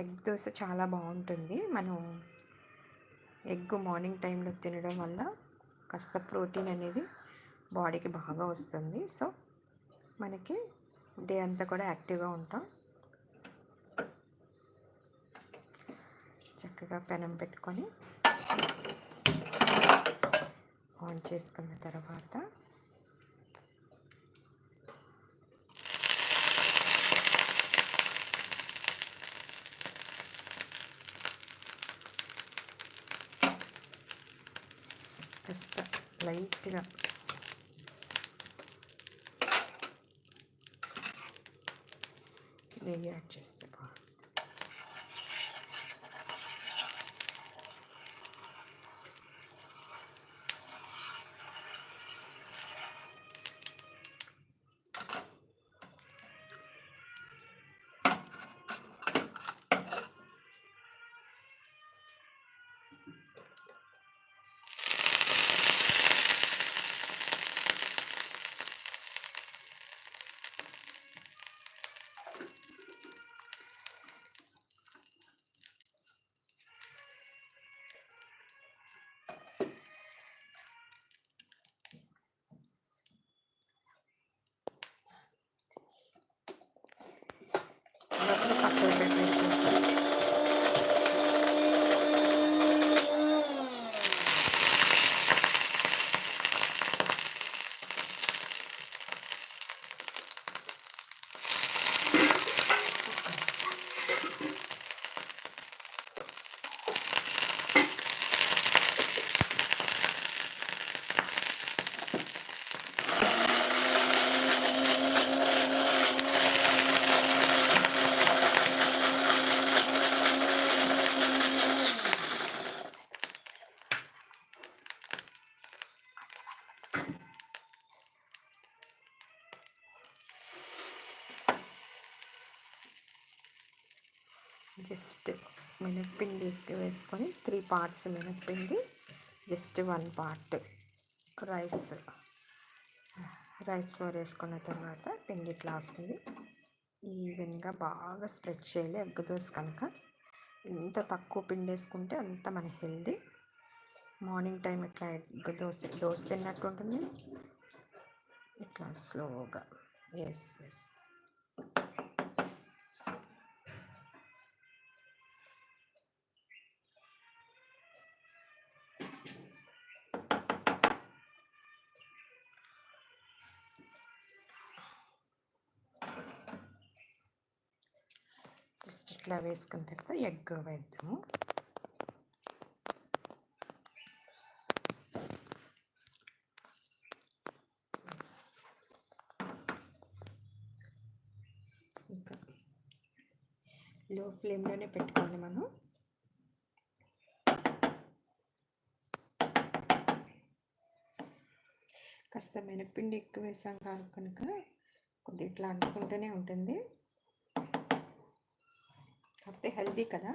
Egg dosa చాలా బాగుంటుంది. మనం ఎగ్ మార్నింగ్ టైంలో తినడం వల్ల కాస్త ప్రోటీన్ అనేది బాడీకి బాగా వస్తుంది. సో మనకి డే అంతా కూడా యాక్టివ్గా ఉంటాం. చక్కగా పెనం పెట్టుకొని ఆన్ చేసుకున్న తర్వాత కాస్త లైట్గా నెయ్యి యాడ్ చేస్తే బాగుంటుంది జస్ట్ మినప్పిండి వేసుకొని three parts మినప్పిండి just one part rice. Rice flour వేసుకున్న తర్వాత పిండి ఇట్లా వస్తుంది. ఈవెన్గా బాగా స్ప్రెడ్ చేయాలి ఎగ్ దోశ కనుక. ఎంత తక్కువ పిండి వేసుకుంటే అంత మన హెల్దీ మార్నింగ్ టైం ఇట్లా ఎగ్ దోశ దోశ తిన్నట్టు ఉంటుంది. ఇట్లా స్లోగా. ఎస్ ఎస్ జస్ట్ ఇట్లా వేసుకున్న తర్వాత ఎగ్ వేద్దాము. ఇంకా లో ఫ్లేమ్లోనే పెట్టుకోవాలి మనం. కాస్త మినపిండి ఎక్కువ వేసాం కనుక కొద్దిగా ఇట్లా అంటుకుంటూనే ఉంటుంది. కాకపోతే హెల్దీ కదా?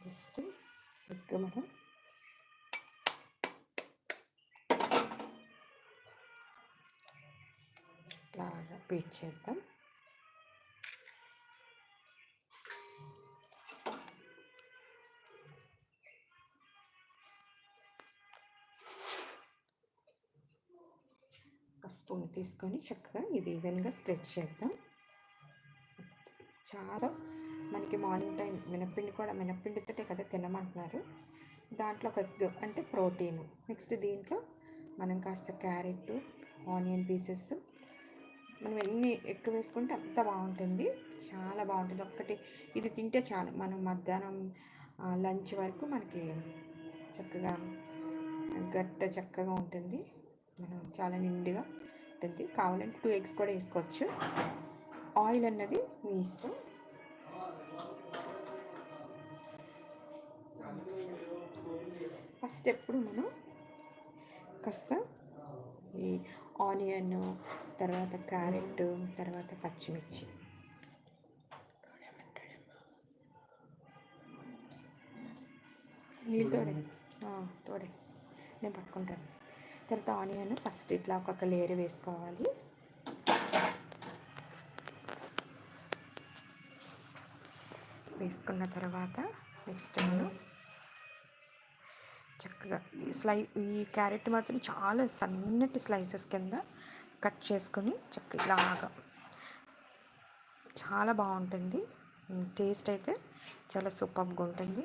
జస్ట్ ఎగ్ మనం బాగా బీట్ చేద్దాం. ఒక స్పూన్ తీసుకొని చక్కగా ఇది ఈవెన్గా స్ప్రెడ్ చేద్దాం. చాలా మనకి మార్నింగ్ టైం మినప్పిండి కూడా మినప్పిండితోటే కదా తినమంటున్నారు. దాంట్లో ఒక ఎగ్ అంటే ప్రోటీన్. నెక్స్ట్ దీంట్లో మనం కాస్త క్యారెట్ ఆనియన్ పీసెస్ మనం ఎన్ని ఎక్కువ వేసుకుంటే అంత బాగుంటుంది. చాలా బాగుంటుంది. ఒక్కటి ఇది తింటే చాలు. మనం మధ్యాహ్నం లంచ్ వరకు మనకి చక్కగా గట్ట చక్కగా ఉంటుంది. మనం చాలా నిండుగా ఉంటుంది కావాలంటే టూ ఎగ్స్ కూడా వేసుకోవచ్చు. ఆయిల్ అన్నది మీ ఇష్టం. ఫస్ట్ ఎప్పుడు మనం కాస్త ఈ ఆనియన్ తర్వాత క్యారెట్ తర్వాత పచ్చిమిర్చి. నీళ్ళు తోడే. తోడే. నేను పట్టుకుంటాను. తర్వాత ఆనియన్ ఫస్ట్ ఇట్లా ఒక్కొక్క లేయర్ వేసుకోవాలి. వేసుకున్న తర్వాత నెక్స్ట్ నేను చక్కగా ఈ స్లై ఈ క్యారెట్ మాత్రం చాలా సన్నటి స్లైసెస్ కింద కట్ చేసుకొని చక్కగా ఇలాగా చాలా బాగుంటుంది. టేస్ట్ అయితే చాలా సూపర్గా ఉంటుంది.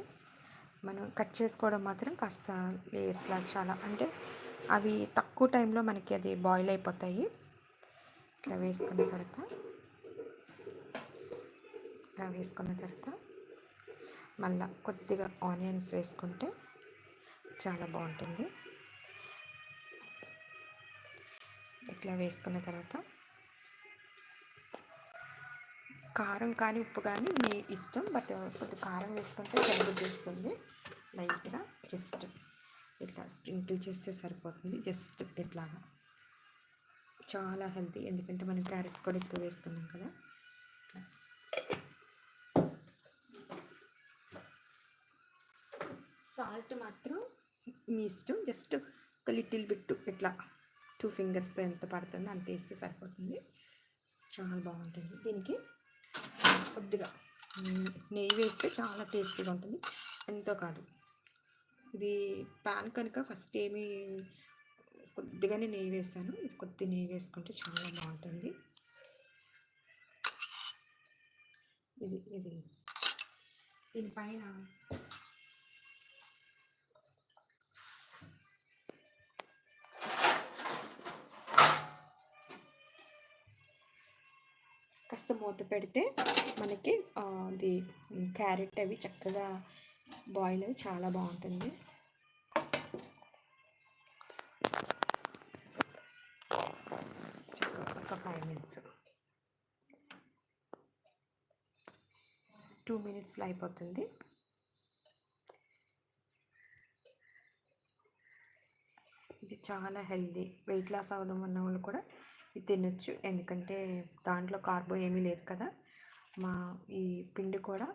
మనం కట్ చేసుకోవడం మాత్రం కాస్త లేయర్స్లా చాలా అంటే అవి తక్కువ టైంలో మనకి అది బాయిల్ అయిపోతాయి. ఇట్లా వేసుకున్న తర్వాత ఇట్లా వేసుకున్న తర్వాత మళ్ళా కొద్దిగా ఆనియన్స్ వేసుకుంటే చాలా బాగుంటుంది. ఇట్లా వేసుకున్న తర్వాత కారం కానీ ఉప్పు కానీ మీ ఇష్టం బట్ కొద్ది కారం వేసుకుంటే జలుబు చేస్తుంది. లైట్గా జస్ట్ ఇట్లా స్ప్రింకిల్ చేస్తే సరిపోతుంది. జస్ట్ ఇట్లాగా చాలా హెల్తీ. ఎందుకంటే మనం క్యారెట్స్ కూడా ఎక్కువ వేస్తున్నాం కదా. సాల్ట్ మాత్రం మీ ఇష్టం. జస్ట్ ఒక లిటిల్ బిట్టు ఇట్లా టూ ఫింగర్స్తో ఎంత పడుతుందో అంత వేస్తే సరిపోతుంది. చాలా బాగుంటుంది. దీనికి కొద్దిగా నెయ్యి వేస్తే చాలా టేస్టీగా ఉంటుంది. ఎంతో కాదు. ఇది పాన్ కనుక ఫస్ట్ ఏమి కొద్దిగానే నెయ్యి వేస్తాను. ఇది కొద్ది నెయ్యి వేసుకుంటే చాలా బాగుంటుంది. ఇది ఇది. దీనిపైన కాస్త మూత పెడితే మనకి అది క్యారెట్ అవి చక్కగా బాయిల్ అవి చాలా బాగుంటుంది. ఒక ఫైవ్ మినిట్స్ టూ మినిట్స్లో అయిపోతుంది. ఇది చాలా హెల్దీ వెయిట్ లాస్ అవ్వడం ఉన్న వాళ్ళు కూడా ఇది తినొచ్చు. ఎందుకంటే దాంట్లో కార్బో ఏమీ లేదు కదా. మా ఈ పిండి కూడా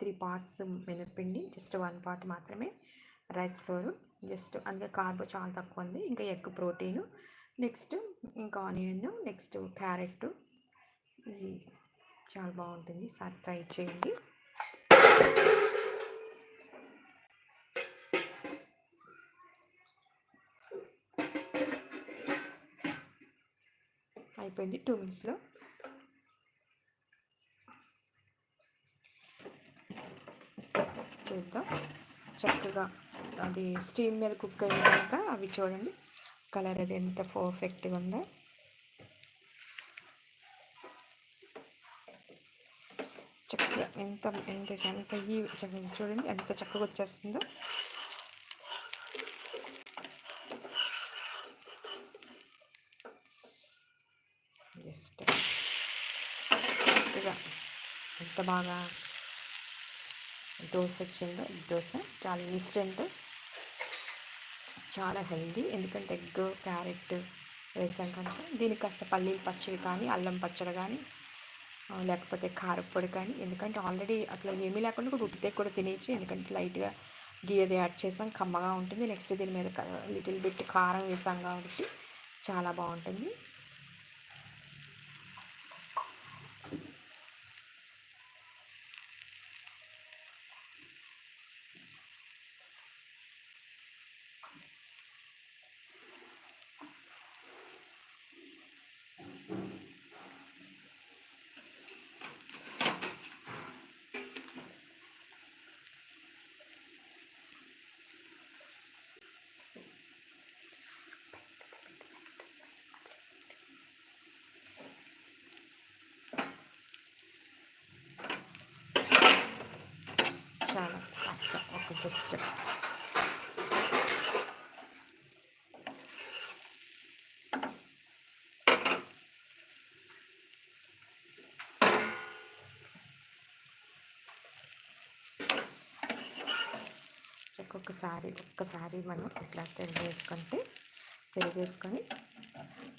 త్రీ పార్ట్స్ మినప్పిండి జస్ట్ వన్ పార్ట్ మాత్రమే. రైస్ ఫ్లోర్ జస్ట్ అందుకే కార్బో చాలా తక్కువ ఉంది. ఇంకా ఎగ్ ప్రోటీన్ నెక్స్ట్ ఇంకా ఆనియన్ నెక్స్ట్ క్యారెట్. ఇది చాలా బాగుంటుంది. సార్ ట్రై చేయండి. అయిపోయింది టూ మినిట్స్లో. చేద్దాం చక్కగా అది స్టీమ్ మీద కుక్ అయినాక అవి చూడండి. కలర్ అది ఎంత పర్ఫెక్ట్గా ఉందో. చక్కగా ఎంత ఎంత ఎంత ఈ చక్కగా చూడండి ఎంత చక్కగా వచ్చేస్తుందో. జస్ట్ చక్కగా ఎంత బాగా దోశ వచ్చిందో దోశ చాలా ఇన్స్టెంట్ చాలా హెల్దీ ఎందుకంటే ఎగ్ క్యారెట్ వేసాం కనుక. దీనికి కాస్త పల్లీలు పచ్చడి కానీ అల్లం పచ్చడి కానీ లేకపోతే కారపొడి కానీ ఎందుకంటే ఆల్రెడీ అసలు ఏమీ లేకుండా కూడా ఉట్టితే కూడా తినేయచ్చు ఎందుకంటే లైట్గా గీ అది యాడ్ చేసాం కమ్మగా ఉంటుంది. నెక్స్ట్ దీని మీద లిటిల్ బిట్ కారం వేసాం కాబట్టి చాలా బాగుంటుంది. చాలా కాస్త ఒక జస్ట్ ఒక్కొక్కసారి ఒక్కసారి మనం ఇట్లా తిరిగేసుకుంటే తిరిగేసుకొని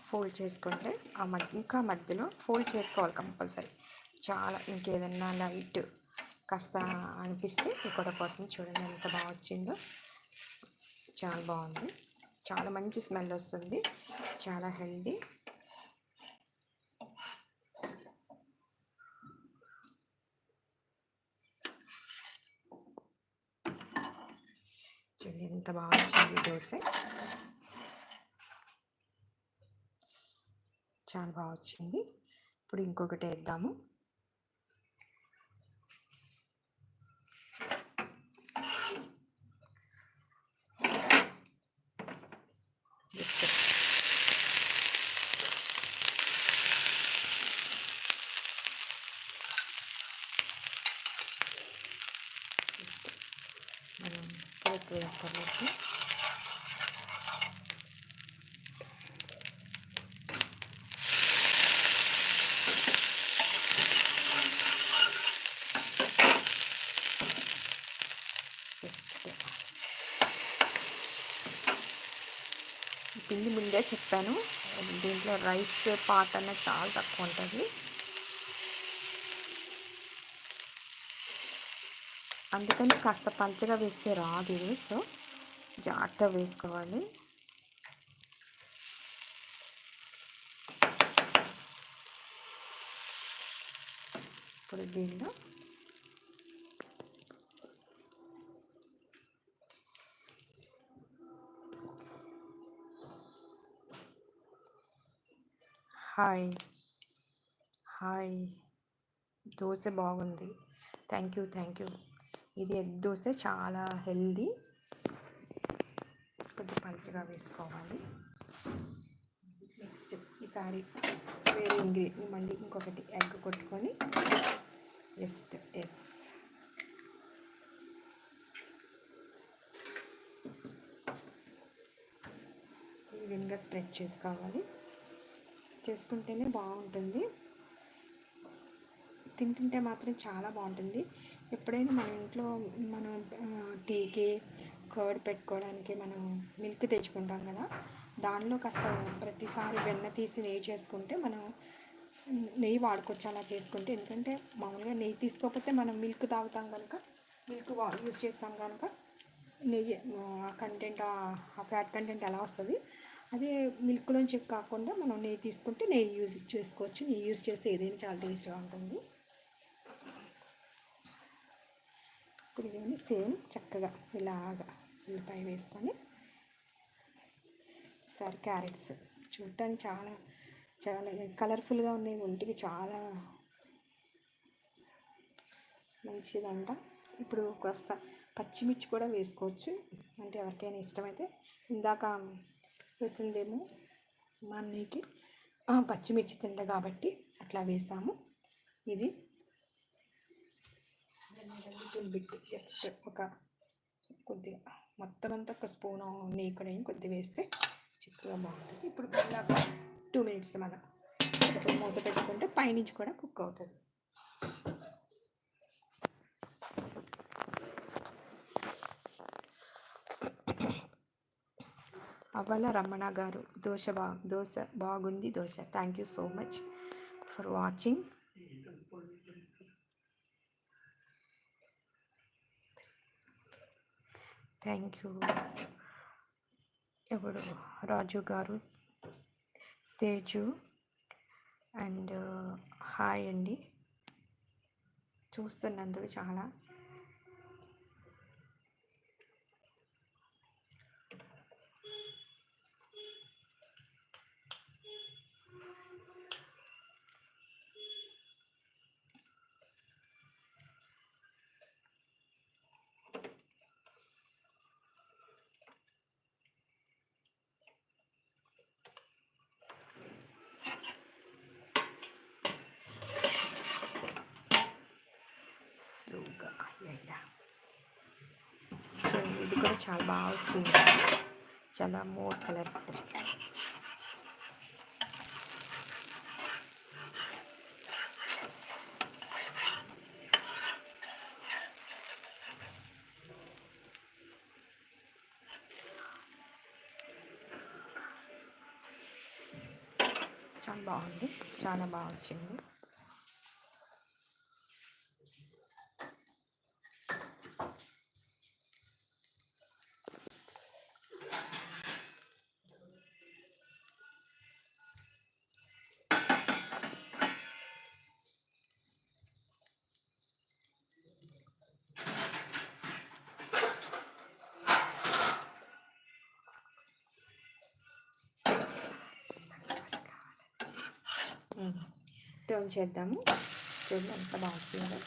ఫోల్డ్ చేసుకుంటే ఆ మధ్య ఇంకా మధ్యలో ఫోల్డ్ చేసుకోవాలి కంపల్సరీ చాలా ఇంకేదన్నా లైట్ కాస్త అనిపిస్తే కూడా పోతుంది చూడండి ఎంత బాగా వచ్చిందో. చాలా బాగుంది. చాలా మంచి స్మెల్ వస్తుంది. చాలా హెల్దీ. చూడండి ఎంత బాగా వచ్చింది దోశ. చాలా బాగా వచ్చింది. ఇప్పుడు ఇంకొకటి వేద్దాము మనం పోపు వేసుకోవాలి పిండి ముందే చెప్పాను. దీంట్లో రైస్ పాట్ అనేది చాలా తక్కువ ఉంటుంది. అందుకని కాస్త పల్చగా వేస్తే రాదు ఇది సో జాగ్రత్తగా వేసుకోవాలి. ఇప్పుడు దీనిలో హాయ్. హాయ్. దోశ బాగుంది. Thank you thank you. ఇది ఎగ్ దోశ చాలా హెల్దీ. కొద్దిగా పలుచగా వేసుకోవాలి. నెక్స్ట్ ఈసారి వేరే ఇంగ్రీడియంట్ మళ్ళీ ఇంకొకటి ఎగ్ కొట్టుకొని జస్ట్ ఎస్. విన్గా స్ప్రెడ్ చేసుకోవాలి. చేసుకుంటేనే బాగుంటుంది. తింటుంటే మాత్రం చాలా బాగుంటుంది. ఎప్పుడైనా మన ఇంట్లో మనం టీకి కర్డ్ పెట్టుకోవడానికి మనం మిల్క్ తెచ్చుకుంటాం కదా దానిలో కాస్త ప్రతిసారి వెన్న తీసి నెయ్యి చేసుకుంటే మనం నెయ్యి వాడుకోవచ్చు అలా చేసుకుంటే. ఎందుకంటే మామూలుగా నెయ్యి తీసుకోకపోతే మనం మిల్క్ తాగుతాం కనుక మిల్క్ యూస్ చేస్తాం కనుక నెయ్యి ఆ కంటెంట్ ఆ ఫ్యాట్ కంటెంట్ ఎలా వస్తుంది అదే మిల్క్లోంచి కాకుండా మనం నెయ్యి తీసుకుంటే నెయ్యి యూజ్ చేసుకోవచ్చు. నెయ్యి యూజ్ చేస్తే ఏదైనా చాలా టేస్ట్గా ఉంటుంది. ఇప్పుడు ఇవన్నీ సేమ్ చక్కగా ఇలాగా ఉల్లిపాయ వేసుకొని ఈసారి క్యారెట్స్ చూడటానికి చాలా చాలా కలర్ఫుల్గా ఉన్నాయి. ఒంటికి చాలా మంచిదంట. ఇప్పుడు కాస్త పచ్చిమిర్చి కూడా వేసుకోవచ్చు. అంటే ఎవరికైనా ఇష్టమైతే ఇందాక వేసిందేమో మా అన్నయ్యకి. పచ్చిమిర్చి తిండ కాబట్టి అట్లా వేసాము. ఇది బిట్ జస్ట్ ఒక కొద్దిగా మొత్తం అంతా ఒక స్పూన్ నెయ్యి కూడా కొద్దిగా వేస్తే చిక్కుగా బాగుంటుంది. ఇప్పుడు టూ మినిట్స్ మనం మూత పెట్టుకుంటే పైనుంచి కూడా కుక్ అవుతుంది. అవల రమణ గారు. దోశ బా దోశ బాగుంది dosa. Thank you so much for watching thank you ఎవడు రాజు గారు. తేజు. అండ్ హాయ్ అండి. చూస్తున్నందుకు చాలా స్లోగా ఇది కూడా చాలా బాగా వచ్చింది. చాలా మోర్ కలర్ఫుల్ చాలా బాగుంది. చాలా బాగా వచ్చింది. టర్న్ చేద్దాము. చూడండి ఎంత బాగుంటుందో.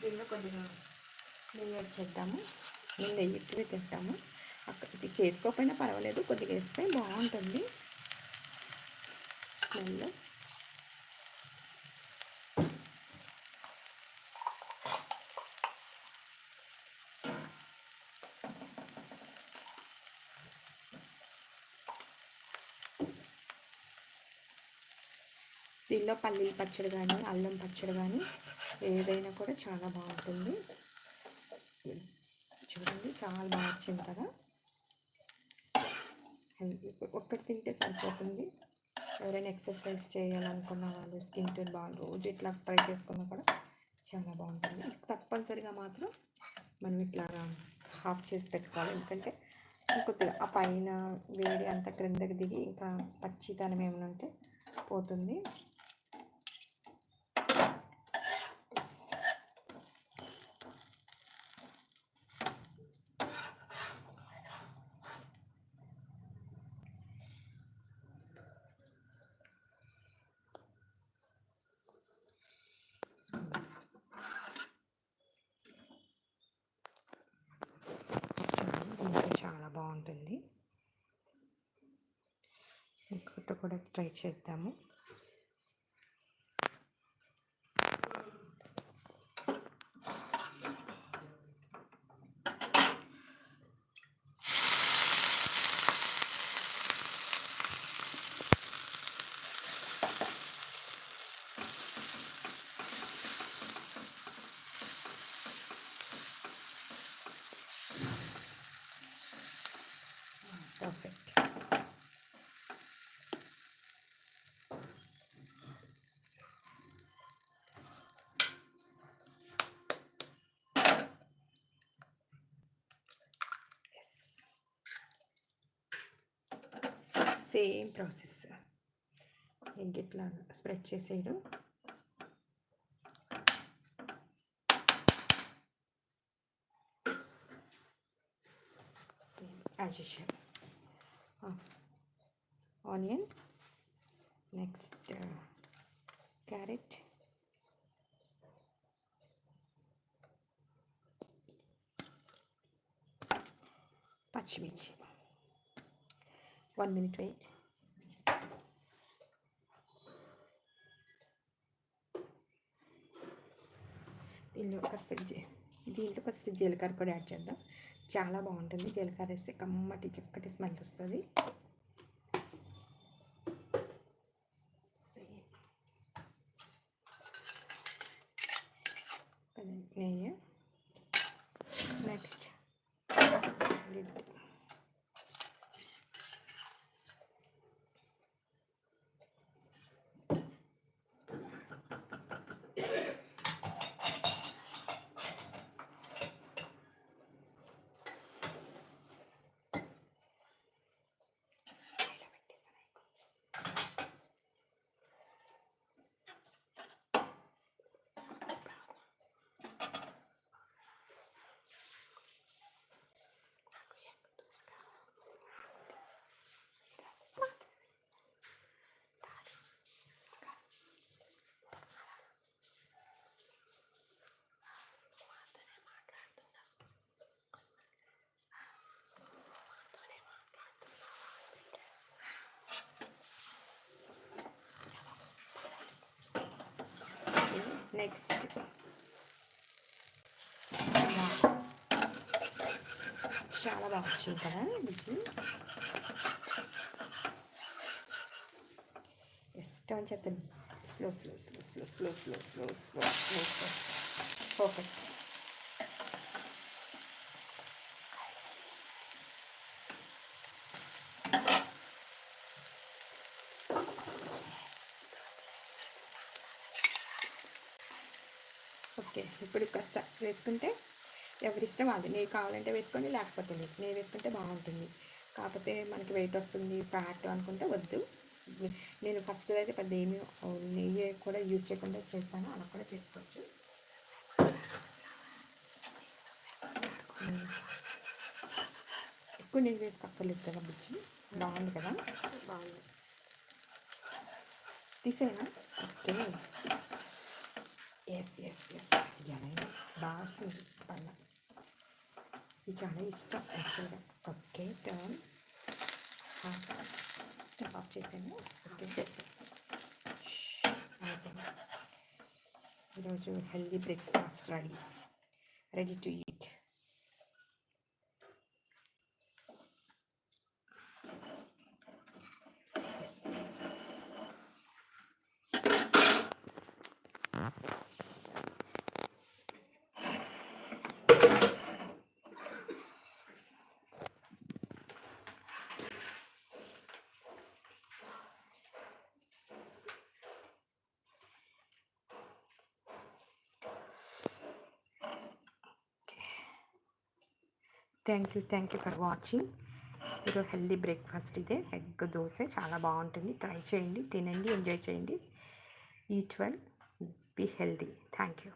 దీనిలో కొద్దిగా నెయ్యి చేద్దాము. నేను నెయ్యి ఎక్కువ తింటాము అక్కడ ఇది చేసుకోకపోయినా పర్వాలేదు కొద్దిగా వేస్తే బాగుంటుంది. స్మెల్. దీనిలో పల్లీల పచ్చడి కానీ అల్లం పచ్చడి కానీ ఏదైనా కూడా చాలా బాగుంటుంది. చూడండి చాలా బాగా వచ్చింది కదా. ఒక్కటి తింటే సరిపోతుంది. ఎవరైనా ఎక్సర్సైజ్ చేయాలనుకున్న వాళ్ళు స్కిన్ టోన్ బాగా రోజు ఇట్లా ట్రై చేసుకున్నా కూడా చాలా బాగుంటుంది. తప్పనిసరిగా మాత్రం మనం ఇట్లా హాఫ్ చేసి పెట్టుకోవాలి. ఎందుకంటే కొద్దిగా ఆ పైన వేడి అంత క్రిందకి దిగి ఇంకా పచ్చితనం ఏమైనా ఉంటే పోతుంది చాలా బాగుంటుంది ఇంకొకటి కూడా ట్రై చేద్దాము. Same process. ఎగ్ ఇట్లా స్ప్రెడ్ చేసేయడం. Same as usual. Onion next carrot. పచ్చిమిర్చి. వన్ మినిట్ వెయిట్ దీనిలో కాస్త దీంట్లో కాస్త జీలకర్ర కూడా యాడ్ చేద్దాం. చాలా బాగుంటుంది. జీలకర్ర వేస్తే కమ్మటి చక్కటి స్మెల్ వస్తుంది నెయ్యి నెక్స్ట్ లిడ్ నెక్స్ట్ చాలా బాగా వచ్చింది కదా ఇది ఎస్ టర్న్ చేద్దాం slow slow slow slow slow slow slow slow slow slow okay. ఇప్పుడు కాస్త వేసుకుంటే ఎవరిష్టం అది. నెయ్యి కావాలంటే వేసుకొని లేకపోతే లేదు. నెయ్యి వేసుకుంటే బాగుంటుంది. కాకపోతే మనకి వెయిట్ వస్తుంది ఫ్యాట్ అనుకుంటే వద్దు. నేను ఫస్ట్ అయితే పెద్ద ఏమి నెయ్యి కూడా యూజ్ చేయకుండా చేస్తాను అలా కూడా చేసుకోవచ్చు. ఎక్కువ నెయ్యి వేసుకోక్కర్లేదు కదా బుజ్జి? బాగుంది కదా? బాగుంది. తీసేనా ఓకే. ఎస్ ఎస్ ఎస్ ఎలా బాగా వస్తుంది పళ్ళ ఇది చాలా ఇష్టం యాక్చువల్గా ఓకే టర్న్ స్టవ్ ఆఫ్ చేసాను ఓకే. ఈరోజు healthy breakfast ready ready to eat thank you thank you for watching ఈరోజు హెల్దీ బ్రేక్ఫాస్ట్ ఇదే. ఎగ్ దోశ చాలా బాగుంటుంది. ట్రై చేయండి తినండి ఎంజాయ్ చేయండి. Eat well be healthy thank you